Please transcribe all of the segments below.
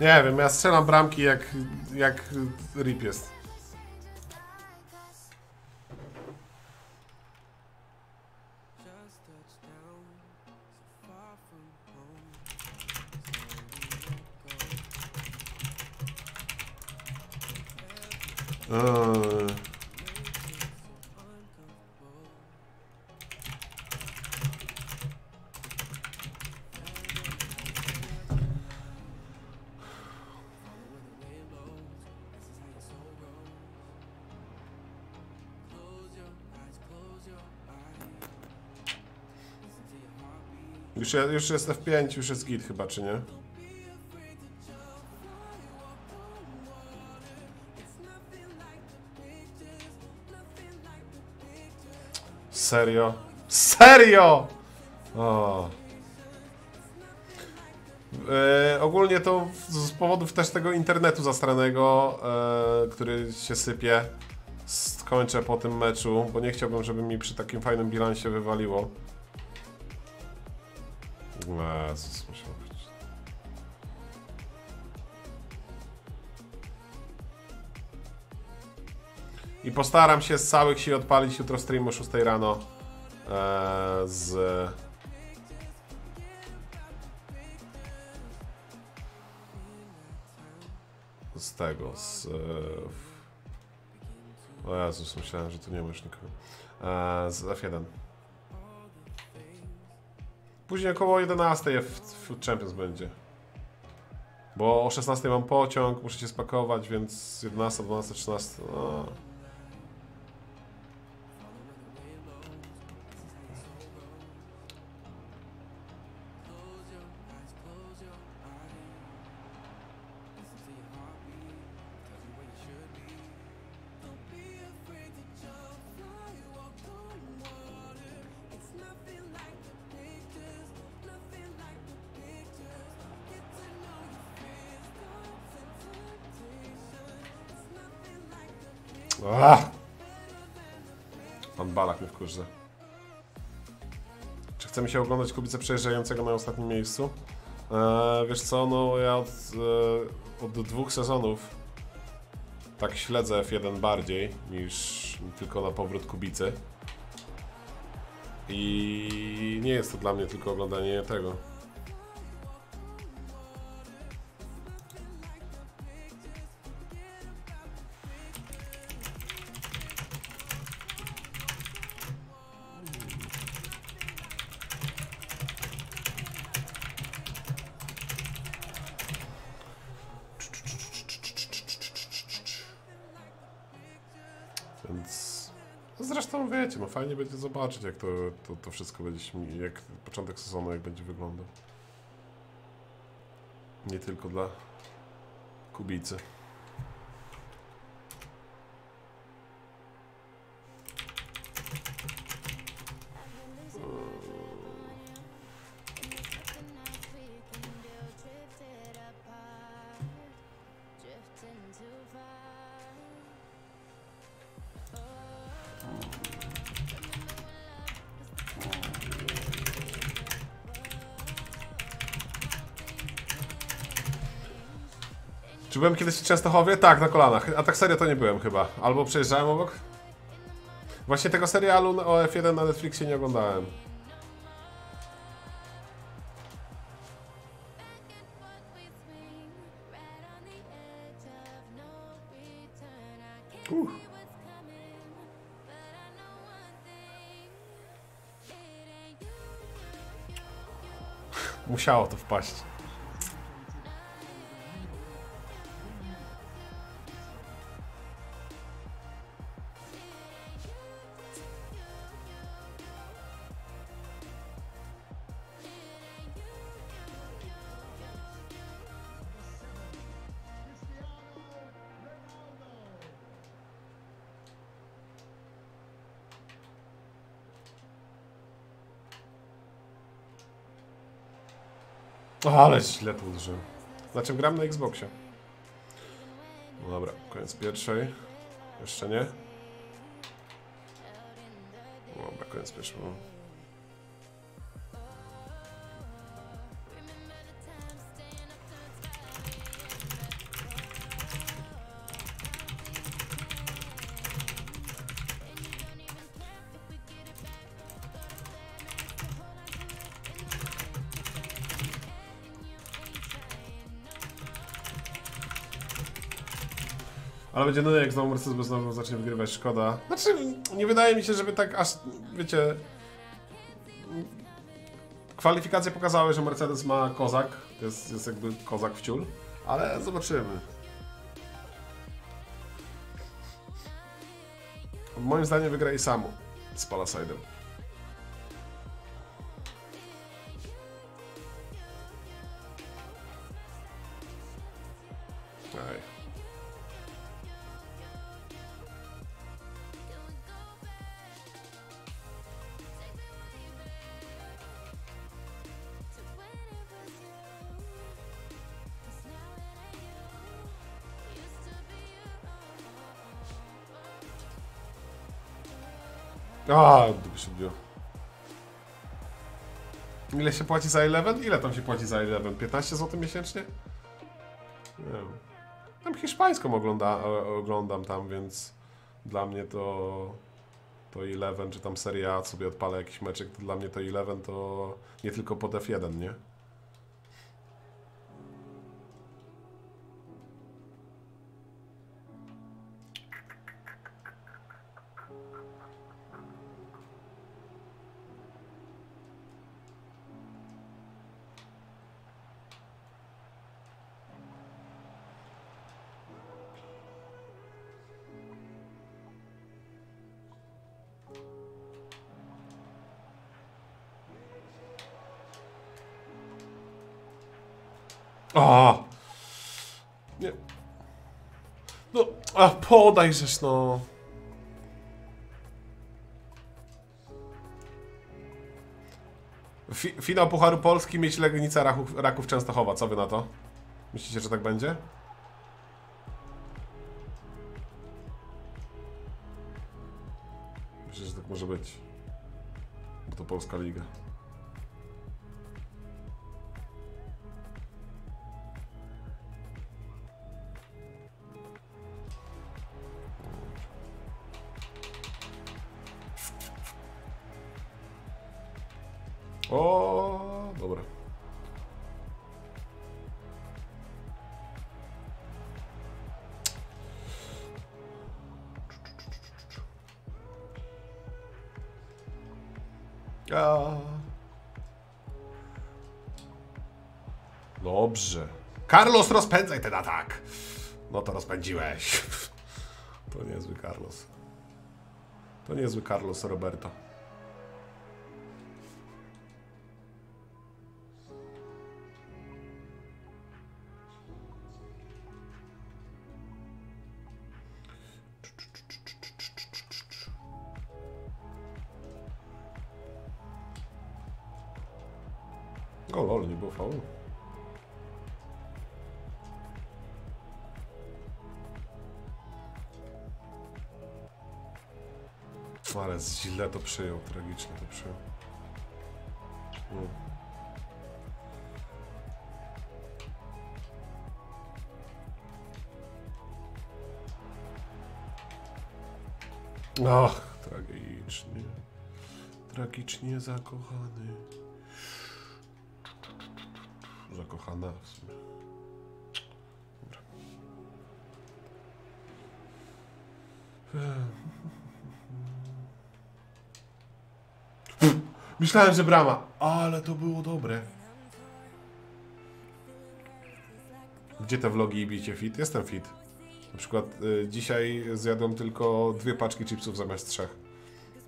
Nie wiem, ja strzelam bramki jak, jak Rip jest. Już, już jest F5, już jest git chyba, czy nie? Serio? Serio! O. E, ogólnie to z powodów też tego internetu zastranego, e, który się sypie, skończę po tym meczu, bo nie chciałbym, żeby mi przy takim fajnym bilansie wywaliło. Jezus, musiał być. I postaram się z całych sił odpalić jutro stream o 6 rano e, z... Z tego, z... E, o Jezus, myślałem, że to nie masz nikogo. E, z F1. Później około 11 w, w Champions będzie. Bo o 16 mam pociąg, muszę się spakować, więc 11, 12, 13. No. Ach! Pan Balak mnie wkurzy. Czy chcemy się oglądać Kubicę przejeżdżającego na ostatnim miejscu? Eee, wiesz co, no ja od, e, od dwóch sezonów tak śledzę F1 bardziej niż tylko na powrót Kubicy. I nie jest to dla mnie tylko oglądanie tego. Więc zresztą wiecie, no fajnie będzie zobaczyć jak to, to, to wszystko będzie jak początek sezonu jak będzie wyglądał. Nie tylko dla Kubicy. Czy byłem kiedyś w Częstochowie? Tak, na kolanach. A tak serio to nie byłem chyba. Albo przejeżdżałem obok? Właśnie tego serialu o F1 na Netflixie nie oglądałem. Musiało to wpaść. Ale źle to uderzyłem. Na czym gram? Na Xboxie. No dobra, koniec pierwszej. Jeszcze nie? Dobra, koniec pierwszego. Ale będzie nudno, jak znowu Mercedes znowu zacznie wygrywać, szkoda. Znaczy, nie wydaje mi się, żeby tak aż, wiecie... Kwalifikacje pokazały, że Mercedes ma kozak. To jest, jest jakby kozak w ciul. Ale zobaczymy. Moim zdaniem wygra i samu z Palasade'em. A, gdyby się odbiło. Ile się płaci za 11? Ile tam się płaci za 11? 15 zł miesięcznie? Nie wiem. Tam hiszpańską ogląda, oglądam tam, więc dla mnie to to 11, czy tam Serie A sobie odpalę jakiś meczek, to dla mnie to 11 to nie tylko pod F1, nie? A! Nie. No, a podajżeż no. Fi finał Pucharu Polski, mieć Legnica Raków, Raków Częstochowa. Co wy na to? Myślicie, że tak będzie? Myślę, że tak może być. Bo to Polska Liga. O, dobra. A. Dobrze. Carlos, rozpędzaj ten atak. No to rozpędziłeś. To niezły Carlos. To niezły Carlos Roberto. Ale źle to przyjął, tragicznie to przyjął. No. Ach, tragicznie. Tragicznie zakochany. Zakochana w sumie. Dobra. Myślałem, że brama, ale to było dobre. Gdzie te vlogi i bicie fit? Jestem fit. Na przykład y, dzisiaj zjadłem tylko dwie paczki chipsów zamiast trzech.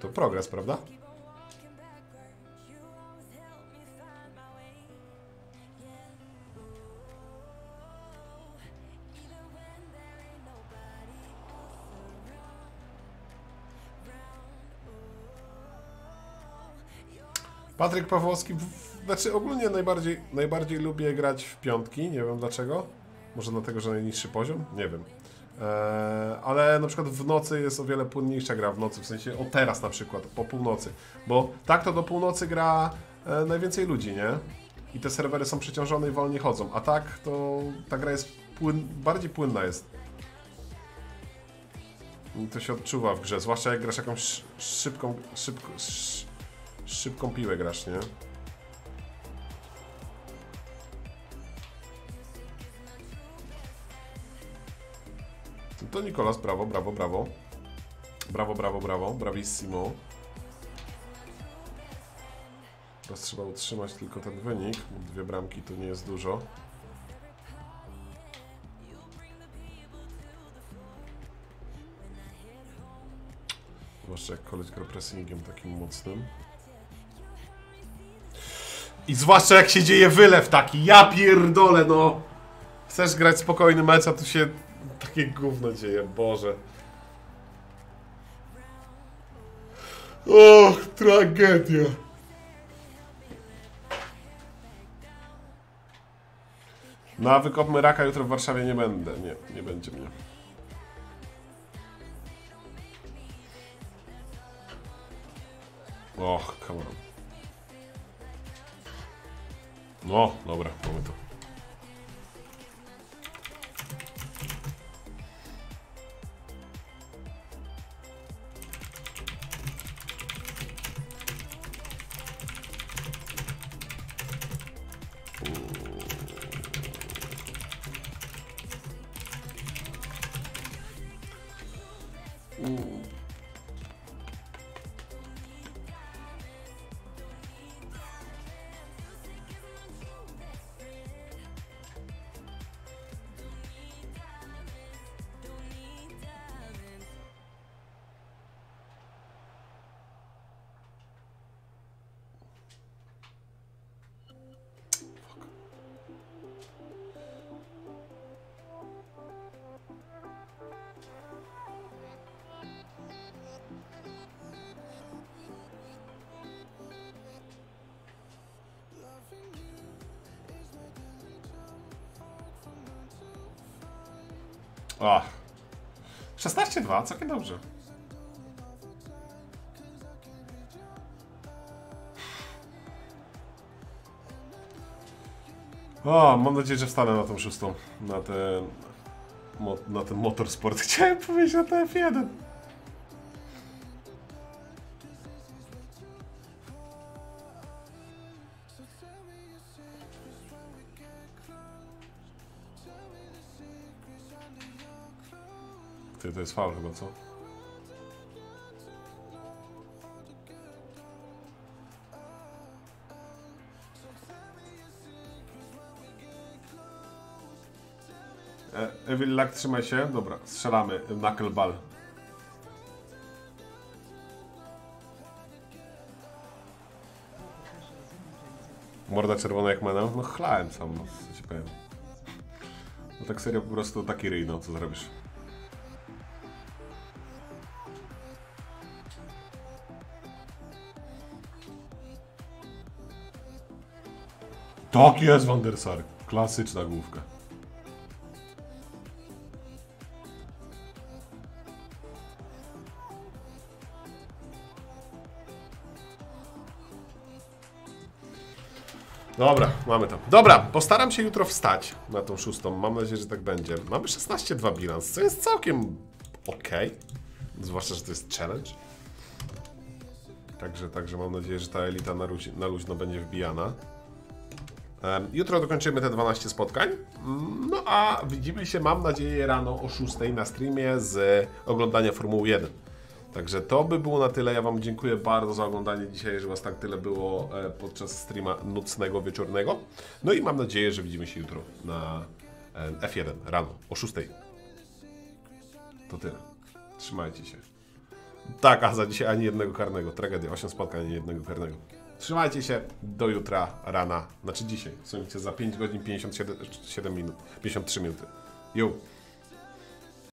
To progres, prawda? Patryk Pawłowski, znaczy ogólnie najbardziej, najbardziej lubię grać w piątki, nie wiem dlaczego. Może dlatego, że najniższy poziom? Nie wiem. E, ale na przykład w nocy jest o wiele płynniejsza gra w nocy, w sensie o teraz na przykład, po północy. Bo tak to do północy gra e, najwięcej ludzi, nie? I te serwery są przeciążone i wolniej chodzą. A tak to ta gra jest płyn, bardziej płynna jest. I to się odczuwa w grze, zwłaszcza jak grasz jakąś sz- szybką, szybko, sz, szybką piłę grasz, nie? To Nikolas, brawo, brawo, brawo. Brawo, brawo, brawo, bravissimo. Teraz trzeba utrzymać tylko ten wynik. Dwie bramki to nie jest dużo. Zwłaszcza jak koleś gra pressingiem takim mocnym. I zwłaszcza jak się dzieje wylew taki, ja pierdolę no! Chcesz grać spokojny mecz, a tu się takie gówno dzieje, Boże. Och, tragedia. No a wykopmy raka jutro w Warszawie nie będę. Nie, nie będzie mnie. Och, come on. No, dobra, mamy to. Ach. 16-2, całkiem dobrze. O, mam nadzieję, że wstanę na tą szóstą. Na ten... Na ten motorsport. Chciałem powiedzieć na ten F1. Ty, to jest faul chyba, co? E, Evil Lack, trzymaj się. Dobra, strzelamy. Knuckleball. Morda czerwona jak mana? No chlałem sam, no, co ci powiem. No tak serio, po prostu taki ryj, no, co zrobisz? Tak jest, Van. Klasyczna główka. Dobra, mamy to. Dobra, postaram się jutro wstać na tą szóstą. Mam nadzieję, że tak będzie. Mamy 16-2 bilans, co jest całkiem ok. Zwłaszcza, że to jest challenge. Także, także mam nadzieję, że ta elita na luźno będzie wbijana. Jutro dokończymy te 12 spotkań. Mm, No a widzimy się, mam nadzieję, rano o 6 na streamie z oglądania Formuły 1. Także to by było na tyle. Ja Wam dziękuję bardzo za oglądanie dzisiaj, że Was tak tyle było e, podczas streama nocnego, wieczornego. No i mam nadzieję, że widzimy się jutro na e, F1 rano o 6. To tyle. Trzymajcie się. Tak, a za dzisiaj ani jednego karnego. Tragedia. 8 spotkań, ani jednego karnego. Trzymajcie się do jutra rana. Znaczy dzisiaj. W sumie za 5 godzin 57 7 minut. 53 minuty. Jo.